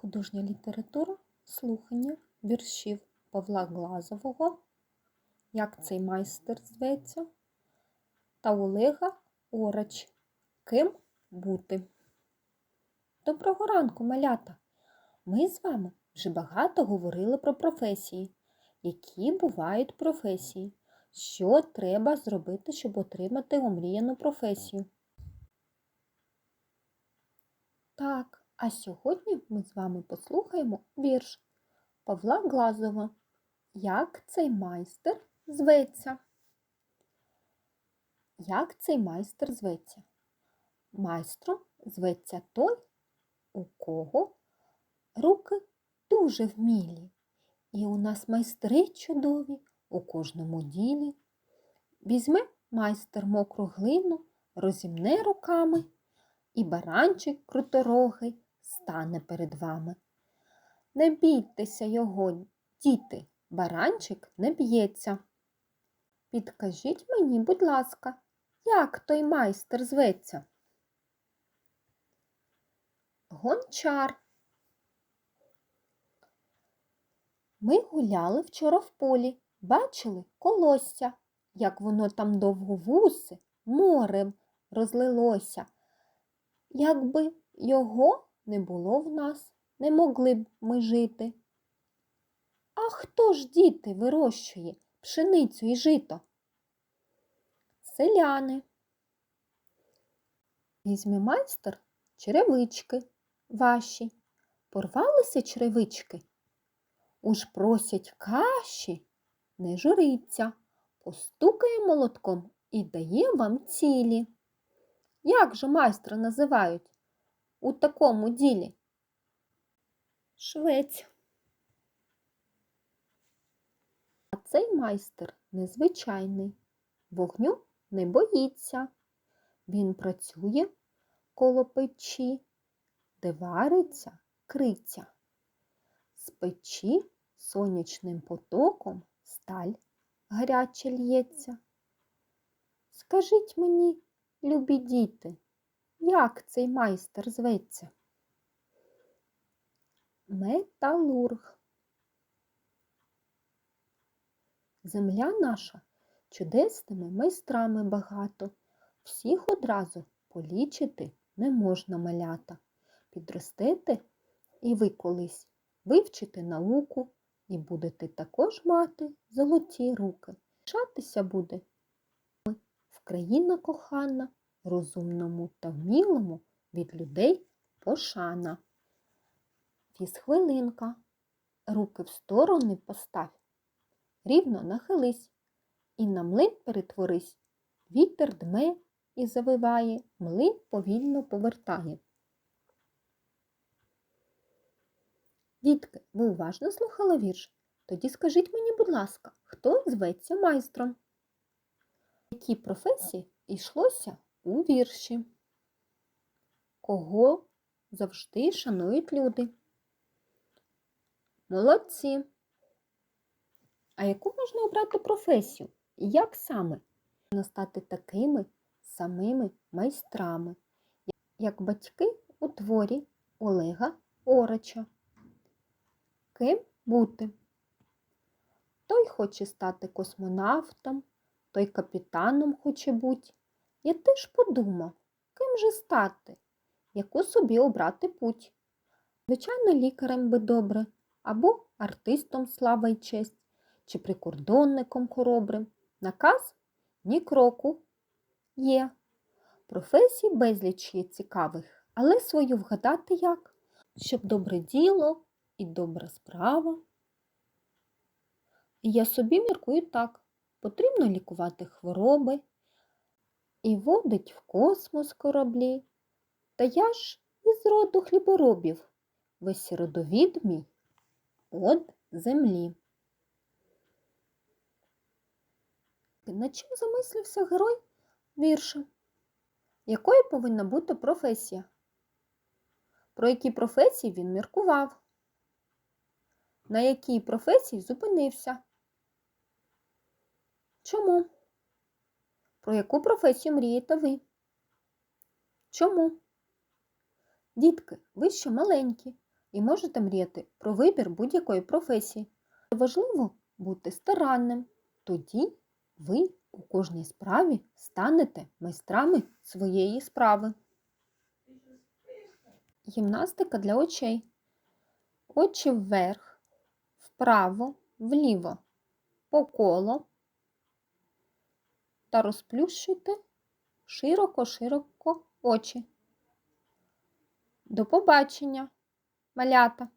Художня література слухання віршів Павла Глазового, Як цей майстер зветься, та ОлегаОрач. Ким бути? Доброго ранку, малята! Ми з вами вже багато говорили про професії. Які бувають професії? Що треба зробити, щоб отримати омріяну професію? Так, а сьогодні ми з вами послухаємо вірш Павла Глазова. Як цей майстер зветься? Як цей майстер зветься? Майстром зветься той, у кого руки дуже вмілі. І у нас майстри чудові у кожному ділі. Візьме майстер мокру глину, розімне руками, і баранчик круторогий стане перед вами. Не бійтеся його, діти, баранчик не б'ється. Підкажіть мені, будь ласка, як той майстер зветься? Гончар. Ми гуляли вчора в полі, бачили колосся, як воно там довго вуси морем розлилося. Якби його не було в нас, не могли б ми жити. А хто ж діти вирощує пшеницю і жито? Селяни. Візьме майстер черевички ваші. Порвалися черевички. Уж просять каші, не журиться, постукає молотком і дає вам цілі. Як же майстра називають у такому ділі? Швець. А цей майстер незвичайний, вогню не боїться. Він працює коло печі, де вариться криця. З печі сонячним потоком сталь гаряче лється. Скажіть мені, любі діти, як цей майстер зветься? Металург. Земля наша чудесними майстрами багато, всіх одразу полічити не можна малята. Підростете і ви колись вивчите науку і будете також мати золоті руки. Шатися буде в країна кохана, розумному та вмілому від людей пошана. Віз хвилинка, руки в сторони постав, рівно нахились і на млин перетворись. Вітер дме і завиває, млин повільно повертає. Дітки, ви уважно слухали вірш? Тоді скажіть мені, будь ласка, хто зветься майстром? Які професії йшлося у вірші? Кого завжди шанують люди? Молодці! А яку можна обрати професію? І як саме можна стати такими самими майстрами, як батьки у творі Олега Орача? Ким бути? Той хоче стати космонавтом, той капітаном хоче бути. Я теж подумав, ким же стати, яку собі обрати путь. Звичайно, лікарем би добре, або артистом слава й честь, чи прикордонником хоробрим. Наказ ні кроку є. Професій безліч є цікавих, але свою вгадати як, щоб добре діло і добра справа. І я собі міркую так, потрібно лікувати хвороби і водить в космос кораблі. Та я ж із роду хліборобів, весь родовід мій од землі. Над чим замислився герой вірша? Якою повинна бути професія? Про які професії він міркував? На якій професії зупинився? Чому? Про яку професію мрієте ви? Чому? Дітки, ви ще маленькі, і можете мріяти про вибір будь-якої професії. Важливо бути старанним. Тоді ви у кожній справі станете майстрами своєї справи. Гімнастика для очей. Очі вверх, вправо, вліво, по колу та розплющуйте широко-широко очі. До побачення, малята!